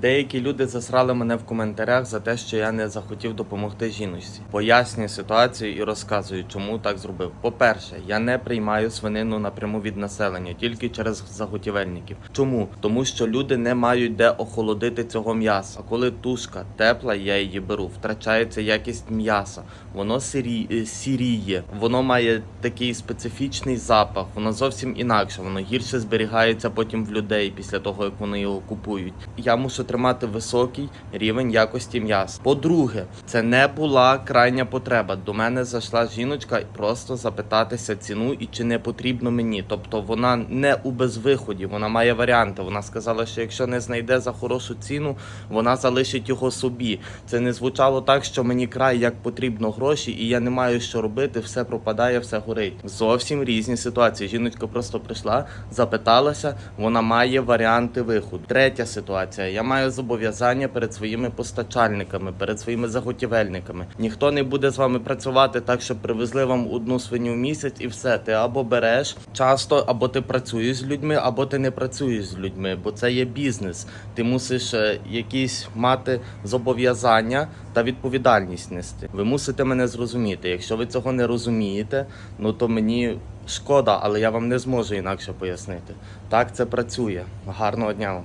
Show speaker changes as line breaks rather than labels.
Деякі люди засрали мене в коментарях за те, що я не захотів допомогти жіночці. Пояснюю ситуацію і розказую, чому так зробив. По-перше, я не приймаю свинину напряму від населення, тільки через заготівельників. Чому? Тому що люди не мають де охолодити цього м'яса. А коли тушка тепла, я її беру. Втрачається якість м'яса. Воно сирі... е, сіріє, воно має такий специфічний запах, воно зовсім інакше. Воно гірше зберігається потім в людей після того, як вони його купують. Я мушу тримати високий рівень якості м'яса. По-друге, це не була крайня потреба. До мене зайшла жіночка просто запитатися ціну і чи не потрібно мені. Тобто вона не у безвиході, вона має варіанти. Вона сказала, що якщо не знайде за хорошу ціну, вона залишить його собі. Це не звучало так, що мені край як потрібно гроші, і я не маю що робити, все пропадає, все горить. Зовсім різні ситуації. Жіночка просто прийшла, запиталася, вона має варіанти виходу. Третя ситуація. Я маю зобов'язання перед своїми постачальниками, перед своїми заготівельниками. Ніхто не буде з вами працювати так, щоб привезли вам одну свиню в місяць, і все. Ти або береш часто, або ти працюєш з людьми, або ти не працюєш з людьми, бо це є бізнес. Ти мусиш е, якісь мати зобов'язання та відповідальність нести. Ви мусите мене зрозуміти. Якщо ви цього не розумієте, ну то мені шкода, але я вам не зможу інакше пояснити. Так це працює. Гарного дня.